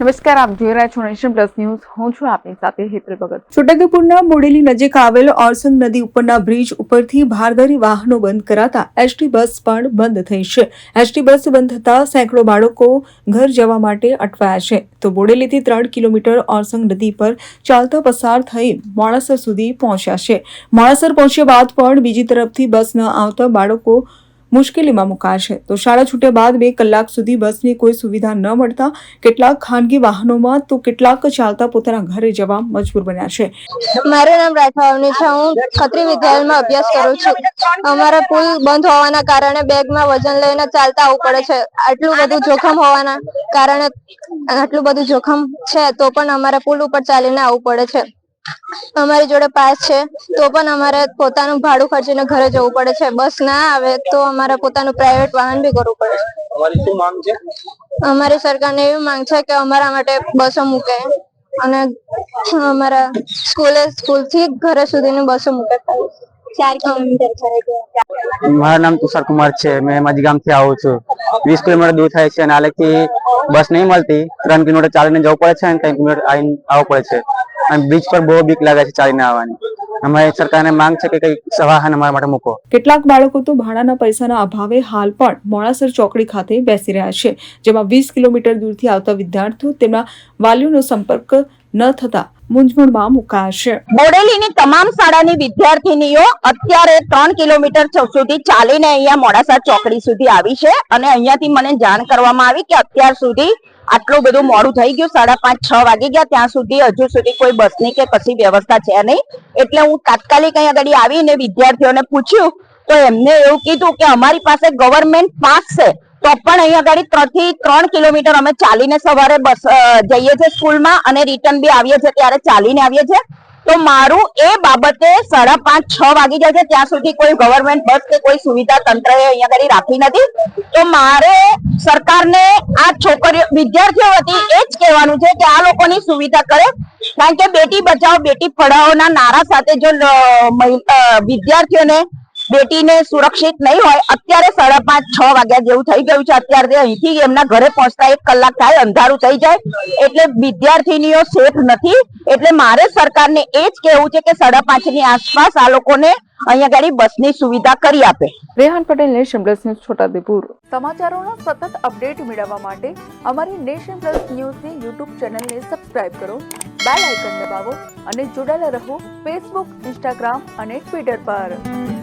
નમસ્કાર, આપ જોઈ રહ્યા છો નેશન પ્લસ ન્યૂઝ. હું છું આપની સાથે હેતલ ભગત. છોટાઉદેપુરના મોડેલી નજીક આવેલ ઓરસંગ નદી ઉપરના બ્રિજ ઉપરથી ભારદારી વાહનો બંધ કરાતા એસટી બસ પણ બંધ થઈ છે. એસટી બસ બંધ થતા સેંકડો બાળકો ઘર જવા માટે અટવાયા છે. તો બોડેલીથી ત્રણ કિલોમીટર ઓરસંગ નદી પર ચાલતા પસાર થઈ મોડાસર સુધી પહોંચ્યા છે. મોડાસર પહોંચ્યા બાદ પણ બીજી તરફથી બસ ન આવતા બાળકો મુશ્કેલીમાં મુકાશે તો શાળા છૂટ્યા બાદ બે કલાક સુધી બસની કોઈ સુવિધા ન મળતા કેટલાક ખાનગી વાહનોમાં તો કેટલાક ચાલતા પોતાના ઘરે જવા મજબૂર બન્યા છે. મારું નામ રાઠવાની છે. હું ખત્રી વિદ્યાલયમાં અભ્યાસ કરું છું. અમારા પુલ બંધ હોવાના કારણે બેગમાં વજન લઈને ચાલતા આવવું પડે છે. આટલું બધું જોખમ હોવાના કારણે, આટલું બધું જોખમ છે તો પણ અમારે પુલ ઉપર ચાલીને આવવું પડે છે. અમારી જોડે પાસ છે તો પણ અમારે પોતાનું ભાડું ખર્ચીને ઘરે જવું પડે છે. બસ ના આવે તો અમારે પોતાનું પ્રાઇવેટ વાહન બી કરવું પડે. અમારી શું માંગ છે? અમારી સરકારને એવી માંગ છે કે અમારા માટે બસો મૂકે અને અમારા સ્કૂલે સ્કૂલથી ઘરે સુધીની બસો મૂકે. મારું નામ તુષાર કુમાર છે. મેં માજી ગામથી આવું છું. વીસ કિલોમીટર દૂર થાય છે અને આલેથી બસ નહીં મળતી. ત્રણ કિલોમીટર ચાલીને જવું પડે છે અને ત્રણ કિલોમીટર આવીને આવવું પડે છે. અને બીચ પર બહુ બીક લાગે છે ચાલીને આવવાની. અમારી સરકારને માંગ છે કે કઈ વાહન અમારા માટે મૂકો. કેટલાક બાળકો તો ભાડાના પૈસાના અભાવે હાલ પણ મોડાસર ચોકડી ખાતે બેસી રહ્યા છે જેમાં વીસ કિલોમીટર દૂરથી આવતા વિદ્યાર્થીઓ તેમના વાલીઓનો સંપર્ક ન થતા મૂંઝવણમાં મુકાયા છે. બોડેલીની તમામ શાળાની વિદ્યાર્થીનીઓ અત્યારે ત્રણ કિલોમીટર સુધી ચાલીને અહીંયા મોડાસા ચોકડી સુધી આવી છે. અને અહીંયાથી મને જાણ કરવામાં આવી કે અત્યાર સુધી આટલું બધું મોડું થઈ ગયું, સાડા પાંચ, છ વાગી ગયા. ત્યાં સુધી હજુ સુધી કોઈ બસની કે કશી વ્યવસ્થા છે નહીં. એટલે હું તાત્કાલિક અહીંયા આગળ આવીને વિદ્યાર્થીઓને પૂછ્યું, તો એમને એવું કીધું કે અમારી પાસે ગવર્મેન્ટ પાસ છે, તો પણ અહીંયા આગળ ત્રણથી ત્રણ કિલોમીટર અમે ચાલીને સવારે બસ જઈએ છીએ સ્કૂલમાં અને રિટર્ન બી આવીએ છીએ, ત્યારે ચાલીને આવીએ છીએ. તો મારું એ બાબતે સાડા પાંચ છ વાગી જાય છે. ત્યાં સુધી કોઈ ગવર્મેન્ટ બસ કે કોઈ સુવિધા તંત્રએ અહીંયા કરી રાખી નથી. તો મારે સરકારને આ છોકરીઓ, વિદ્યાર્થીઓ વતી એ જ કહેવાનું છે કે આ લોકોની સુવિધા કરે. કારણ કે બેટી બચાવો બેટી પઢાઓના નારા સાથે જો વિદ્યાર્થીઓને બેટીને સુરક્ષિત નહીં હોય. અત્યારે સાડા પાંચ છ વાગ્યા જેવું થઈ ગયું છે. અત્યારે અહીંથી એમના ઘરે પહોંચતા એક કલાક થાય અંધારું થઈ જાય. એટલે વિદ્યાર્થીનીઓ સેફ નથી. એટલે મારે સરકારને એ જ કહેવું છે કે સાડા પાંચની આસપાસ આ લોકોને અહીંયા ગાડી બસની સુવિધા કરી આપે. Rehan Patel nation plus news Chhota Udaipur. સમાચારોનો સતત અપડેટ મેળવવા માટે અમારી નેશન પ્લસ ન્યૂઝની યુટ્યુબ ચેનલને સબસ્ક્રાઇબ કરો બેલ આઇકન દબાવો અને જોડાયેલા રહો ફેસબુક ઇન્સ્ટાગ્રામ અને ટ્વિટર પર.